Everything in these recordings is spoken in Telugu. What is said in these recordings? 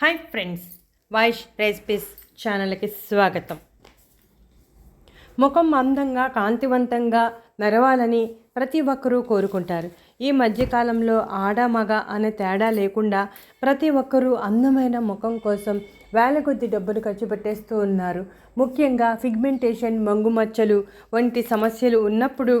హాయ్ ఫ్రెండ్స్ వాయిష్ రెసిపీస్ ఛానల్కి స్వాగతం. ముఖం అందంగా కాంతివంతంగా మెరవాలని ప్రతి ఒక్కరూ కోరుకుంటారు. ఈ మధ్యకాలంలో ఆడ మగ అనే తేడా లేకుండా ప్రతి ఒక్కరూ అందమైన ముఖం కోసం వేల కొద్ది డబ్బులు ఖర్చు పెట్టేస్తూ ఉన్నారు. ముఖ్యంగా ఫిగ్మెంటేషన్ మంగుమచ్చలు వంటి సమస్యలు ఉన్నప్పుడు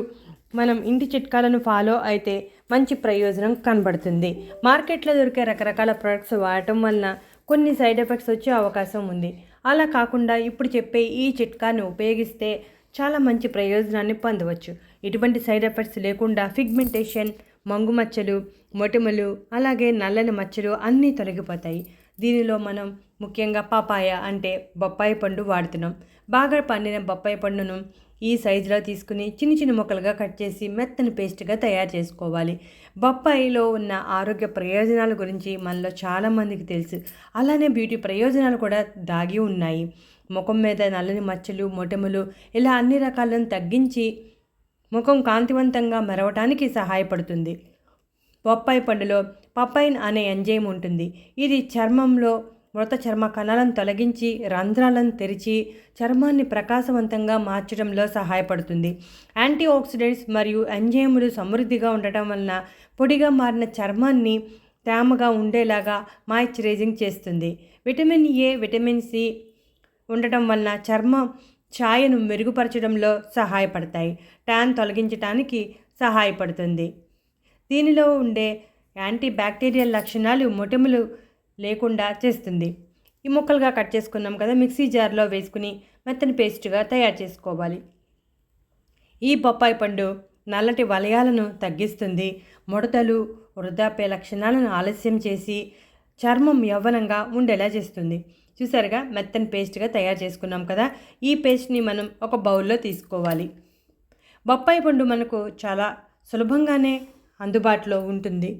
మనం ఇంటి చిట్కాలను ఫాలో అయితే మంచి ప్రయోజనం కనబడుతుంది. మార్కెట్లో దొరికే రకరకాల ప్రొడక్ట్స్ వాడటం వలన కొన్ని సైడ్ ఎఫెక్ట్స్ వచ్చే అవకాశం ఉంది. అలా కాకుండా ఇప్పుడు చెప్పే ఈ చిట్కాని ఉపయోగిస్తే చాలా మంచి ప్రయోజనాన్ని పొందవచ్చు. ఇటువంటి సైడ్ ఎఫెక్ట్స్ లేకుండా ఫిగ్మెంటేషన్ మంగు మచ్చలు మొటిమలు అలాగే నల్లని మచ్చలు అన్నీ తొలగిపోతాయి. దీనిలో మనం ముఖ్యంగా పపాయ అంటే బొప్పాయి పండు వాడుతున్నాం. బాగా పండిన బొప్పాయి పండును ఈ సైజులో తీసుకుని చిన్న చిన్న ముక్కలుగా కట్ చేసి మెత్తని పేస్ట్గా తయారు చేసుకోవాలి. బొప్పాయిలో ఉన్న ఆరోగ్య ప్రయోజనాల గురించి మనలో చాలామందికి తెలుసు. అలానే బ్యూటీ ప్రయోజనాలు కూడా దాగి ఉన్నాయి. ముఖం మీద నల్లని మచ్చలు మొటములు ఇలా అన్ని రకాలను తగ్గించి ముఖం కాంతివంతంగా మెరవటానికి సహాయపడుతుంది. బొప్పాయి పండులో పప్పైన్ అనే ఎంజైమ్ ఉంటుంది. ఇది చర్మంలో మృత చర్మ కణాలను తొలగించి రంధ్రాలను తెరిచి చర్మాన్ని ప్రకాశవంతంగా మార్చడంలో సహాయపడుతుంది. యాంటీ ఆక్సిడెంట్స్ మరియు ఎంజైములు సమృద్ధిగా ఉండటం వలన పొడిగా మారిన చర్మాన్ని తేమగా ఉండేలాగా మాయిశ్చరైజింగ్ చేస్తుంది. విటమిన్ ఏ విటమిన్ సి ఉండటం వలన చర్మం ఛాయను మెరుగుపరచడంలో సహాయపడతాయి. ట్యాన్ తొలగించడానికి సహాయపడుతుంది. దీనిలో ఉండే యాంటీ బ్యాక్టీరియల్ లక్షణాలు మొటిమలు లేకుండా చేస్తుంది. ఈ ముక్కలుగా కట్ చేసుకున్నాం కదా మిక్సీ జార్లో వేసుకుని మెత్తని పేస్ట్గా తయారు చేసుకోవాలి. ఈ బొప్పాయి పండు నల్లటి వలయాలను తగ్గిస్తుంది. ముడతలు వృద్ధాప్య లక్షణాలను ఆలస్యం చేసి చర్మం యవ్వనంగా ఉండేలా చేస్తుంది. చూసారుగా మెత్తని పేస్ట్గా తయారు చేసుకున్నాం కదా ఈ పేస్ట్ని మనం ఒక బౌల్లో తీసుకోవాలి. బొప్పాయి పండు మనకు చాలా సులభంగానే అందుబాటులో ఉంటుంది.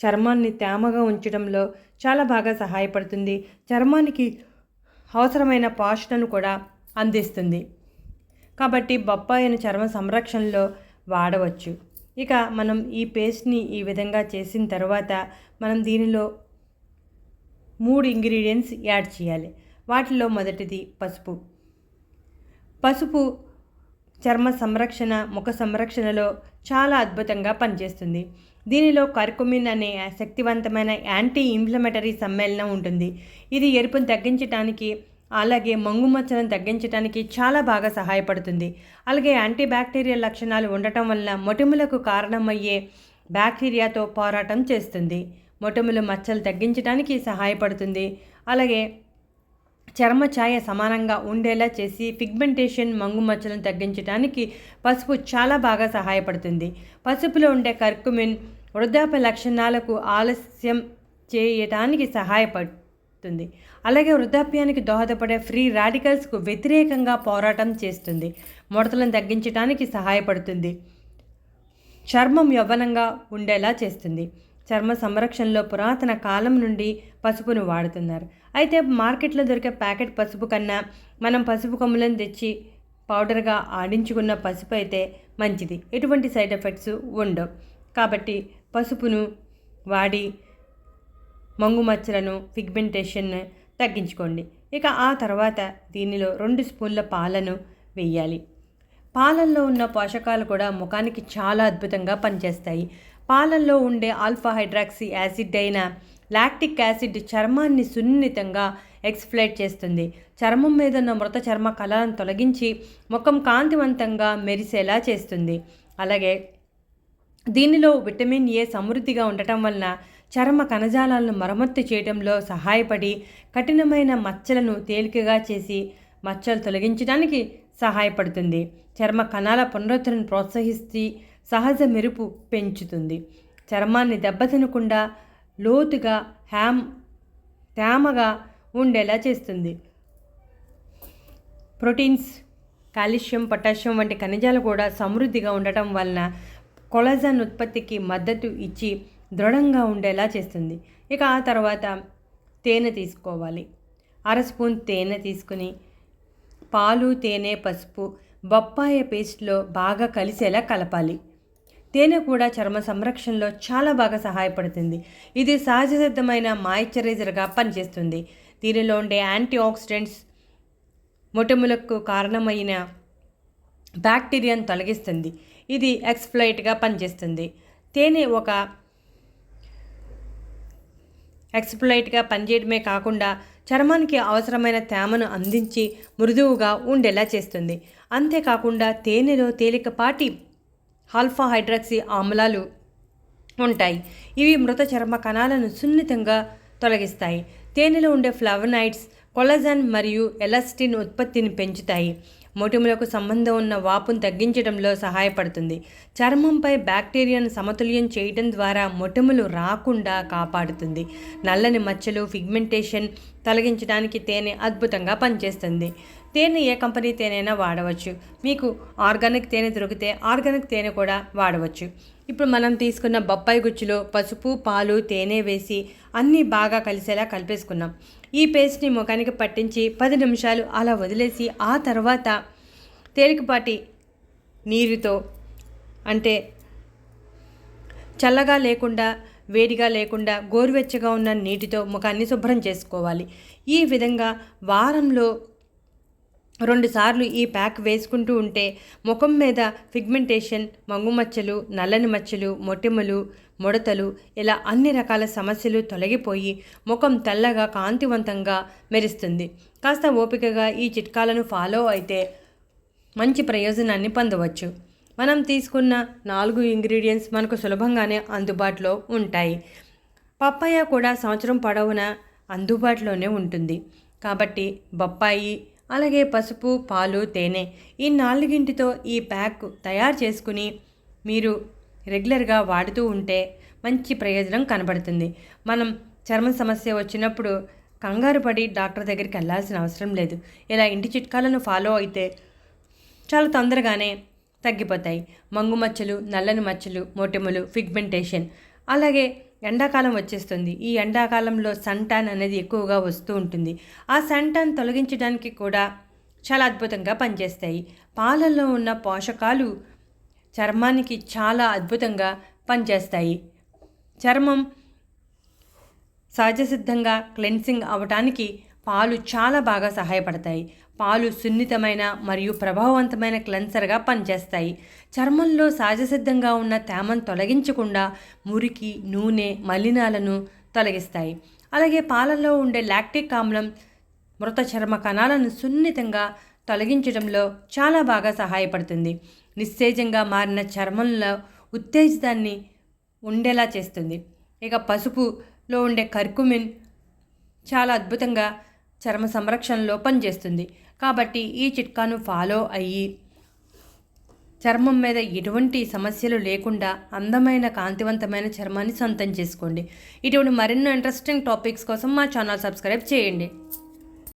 చర్మాన్ని తేమగా ఉంచడంలో చాలా బాగా సహాయపడుతుంది. చర్మానికి అవసరమైన పోషణను కూడా అందిస్తుంది. కాబట్టి బొప్పాయిని చర్మ సంరక్షణలో వాడవచ్చు. ఇక మనం ఈ పేస్ట్ని ఈ విధంగా చేసిన తర్వాత మనం దీనిలో మూడు ఇంగ్రీడియంట్స్ యాడ్ చేయాలి. వాటిలో మొదటిది పసుపు. పసుపు చర్మ సంరక్షణ ముఖ సంరక్షణలో చాలా అద్భుతంగా పనిచేస్తుంది. దీనిలో కర్కుమిన్ అనే శక్తివంతమైన యాంటీ ఇన్ఫ్లమేటరీ సమ్మేళనం ఉంటుంది. ఇది ఎరుపును తగ్గించడానికి అలాగే మంగు మచ్చలను తగ్గించడానికి చాలా బాగా సహాయపడుతుంది. అలాగే యాంటీ బ్యాక్టీరియల్ లక్షణాలు ఉండటం వలన మొటిములకు కారణమయ్యే బ్యాక్టీరియాతో పోరాటం చేస్తుంది. మొటిములు మచ్చలు తగ్గించడానికి సహాయపడుతుంది. అలాగే చర్మ ఛాయ సమానంగా ఉండేలా చేసి పిగ్మెంటేషన్ మంగు మచ్చలను తగ్గించడానికి పసుపు చాలా బాగా సహాయపడుతుంది. పసుపులో ఉండే కర్కుమిన్ వృద్ధాప్య లక్షణాలకు ఆలస్యం చేయటానికి సహాయపడుతుంది. అలాగే వృద్ధాప్యానికి దోహదపడే ఫ్రీ రాడికల్స్కు వ్యతిరేకంగా పోరాటం చేస్తుంది. ముడతలను తగ్గించడానికి సహాయపడుతుంది. చర్మం యవ్వనంగా ఉండేలా చేస్తుంది. చర్మ సంరక్షణలో పురాతన కాలం నుండి పసుపును వాడుతున్నారు. అయితే మార్కెట్లో దొరికే ప్యాకెట్ పసుపు కన్నా మనం పసుపు కొమ్ములను తెచ్చి పౌడర్గా ఆడించుకున్న పసుపు అయితే మంచిది. ఎటువంటి సైడ్ ఎఫెక్ట్స్ ఉండవు. కాబట్టి పసుపును వాడి మంగు మచ్చలను పిగ్మెంటేషన్ తగ్గించుకోండి. ఇక ఆ తర్వాత దీనిలో రెండు స్పూన్ల పాలను వేయాలి. పాలల్లో ఉన్న పోషకాలు కూడా ముఖానికి చాలా అద్భుతంగా పనిచేస్తాయి. పాలల్లో ఉండే ఆల్ఫా హైడ్రాక్సీ యాసిడ్ అయిన లాక్టిక్ యాసిడ్ చర్మాన్ని సున్నితంగా ఎక్స్ఫ్లేట్ చేస్తుంది. చర్మం మీద ఉన్న మృత చర్మ కళలను తొలగించి ముఖం కాంతివంతంగా మెరిసేలా చేస్తుంది. అలాగే దీనిలో విటమిన్ ఏ సమృద్ధిగా ఉండటం వలన చర్మ కణజాలాలను మరమ్మత్తు చేయడంలో సహాయపడి కఠినమైన మచ్చలను తేలికగా చేసి మచ్చలు తొలగించడానికి సహాయపడుతుంది. చర్మ కణాల పునరుద్ధరణను ప్రోత్సహిస్తూ సహజ మెరుపు పెంచుతుంది. చర్మాన్ని దెబ్బతినకుండా లోతుగా హ్యామ్ తేమగా ఉండేలా చేస్తుంది. ప్రోటీన్స్ కాల్షియం పొటాషియం వంటి ఖనిజాలు కూడా సమృద్ధిగా ఉండటం వలన కొలజన్ ఉత్పత్తికి మద్దతు ఇచ్చి దృఢంగా ఉండేలా చేస్తుంది. ఇక ఆ తర్వాత తేనె తీసుకోవాలి. అర స్పూన్ తేనె తీసుకుని పాలు తేనె పసుపు బొప్పాయ పేస్ట్లో బాగా కలిసేలా కలపాలి. తేనె కూడా చర్మ సంరక్షణలో చాలా బాగా సహాయపడుతుంది. ఇది సహజ సిద్ధమైన మాయిశ్చరైజర్గా పనిచేస్తుంది. దీనిలో ఉండే యాంటీ ఆక్సిడెంట్స్ మొటములకు కారణమైన బ్యాక్టీరియాను తొలగిస్తుంది. ఇది ఎక్స్ప్లైట్గా పనిచేస్తుంది. తేనె ఒక ఎక్స్ప్లైట్గా పనిచేయడమే కాకుండా చర్మానికి అవసరమైన తేమను అందించి మృదువుగా ఉండేలా చేస్తుంది. అంతేకాకుండా తేనెలో తేలికపాటి ఆల్ఫా హైడ్రాక్సీ ఆమ్లాలు ఉంటాయి. ఇవి మృత చర్మ కణాలను సున్నితంగా తొలగిస్తాయి. తేనెలో ఉండే ఫ్లవనైడ్స్ కొలజన్ మరియు ఎలాస్టిన్ ఉత్పత్తిని పెంచుతాయి. మొటిములకు సంబంధం ఉన్న వాపును తగ్గించడంలో సహాయపడుతుంది. చర్మంపై బ్యాక్టీరియాను సమతుల్యం చేయడం ద్వారా మొటిములు రాకుండా కాపాడుతుంది. నల్లని మచ్చలు ఫిగ్మెంటేషన్ తొలగించడానికి తేనె అద్భుతంగా పనిచేస్తుంది. తేనె ఏ కంపెనీ తేనైనా వాడవచ్చు. మీకు ఆర్గానిక్ తేనె దొరికితే ఆర్గానిక్ తేనె కూడా వాడవచ్చు. ఇప్పుడు మనం తీసుకున్న బొప్పాయి గుచ్చులో పసుపు పాలు తేనె వేసి అన్నీ బాగా కలిసేలా కలిపేసుకున్నాం. ఈ పేస్ట్ని ముఖానికి పట్టించి పది నిమిషాలు అలా వదిలేసి ఆ తర్వాత తేలికపాటి నీరుతో అంటే చల్లగా లేకుండా వేడిగా లేకుండా గోరువెచ్చగా ఉన్న నీటితో ముఖాన్ని శుభ్రం చేసుకోవాలి. ఈ విధంగా వారంలో రెండుసార్లు ఈ ప్యాక్ వేసుకుంటూ ఉంటే ముఖం మీద పిగ్మెంటేషన్ మంగుమచ్చలు నల్లని మచ్చలు మొటిమలు ముడతలు ఇలా అన్ని రకాల సమస్యలు తొలగిపోయి ముఖం తెల్లగా కాంతివంతంగా మెరుస్తుంది. కాస్త ఓపికగా ఈ చిట్కాలను ఫాలో అయితే మంచి ప్రయోజనాన్ని పొందవచ్చు. మనం తీసుకున్న నాలుగు ఇంగ్రీడియంట్స్ మనకు సులభంగానే అందుబాటులో ఉంటాయి. పప్పాయ కూడా సంవత్సరం పొడవునా అందుబాటులోనే ఉంటుంది. కాబట్టి బొప్పాయి అలాగే పసుపు పాలు తేనె ఈ నాలుగింటితో ఈ ప్యాక్ తయారు చేసుకుని మీరు రెగ్యులర్గా వాడుతూ ఉంటే మంచి ప్రయోజనం కనబడుతుంది. మనం చర్మ సమస్య వచ్చినప్పుడు కంగారు పడి డాక్టర్ దగ్గరికి వెళ్ళాల్సిన అవసరం లేదు. ఇలా ఇంటి చిట్కాలను ఫాలో అయితే చాలా తొందరగానే తగ్గిపోతాయి. మంగు మచ్చలు నల్లని మచ్చలు మొటిమలు ఫిగ్మెంటేషన్ అలాగే ఎండాకాలం వచ్చేస్తుంది. ఈ ఎండాకాలంలో సన్ టాన్ అనేది ఎక్కువగా వస్తూ ఉంటుంది. ఆ సన్ టాన్ తొలగించడానికి కూడా చాలా అద్భుతంగా పనిచేస్తాయి. పాలల్లో ఉన్న పోషకాలు చర్మానికి చాలా అద్భుతంగా పనిచేస్తాయి. చర్మం సహజసిద్ధంగా క్లెన్సింగ్ అవటానికి పాలు చాలా బాగా సహాయపడతాయి. పాలు సున్నితమైన మరియు ప్రభావవంతమైన క్లెన్సర్గా పనిచేస్తాయి. చర్మంలో సహజసిద్ధంగా ఉన్న తేమను తొలగించకుండా మురికి నూనె మలినాలను తొలగిస్తాయి. అలాగే పాలల్లో ఉండే లాక్టిక్ ఆమ్లం మృత చర్మ కణాలను సున్నితంగా తొలగించడంలో చాలా బాగా సహాయపడుతుంది. నిస్తేజంగా మారిన చర్మంలో ఉత్తేజితాన్ని ఉండేలా చేస్తుంది. ఇక పసుపులో ఉండే కర్కుమిన్ చాలా అద్భుతంగా చర్మ సంరక్షణలో పనిచేస్తుంది. కాబట్టి ఈ చిట్కాను ఫాలో అయ్యి చర్మం మీద ఎటువంటి సమస్యలు లేకుండా అందమైన కాంతివంతమైన చర్మాన్ని సొంతం చేసుకోండి. ఇటువంటి మరెన్నో ఇంట్రెస్టింగ్ టాపిక్స్ కోసం మా ఛానల్ సబ్స్క్రైబ్ చేయండి.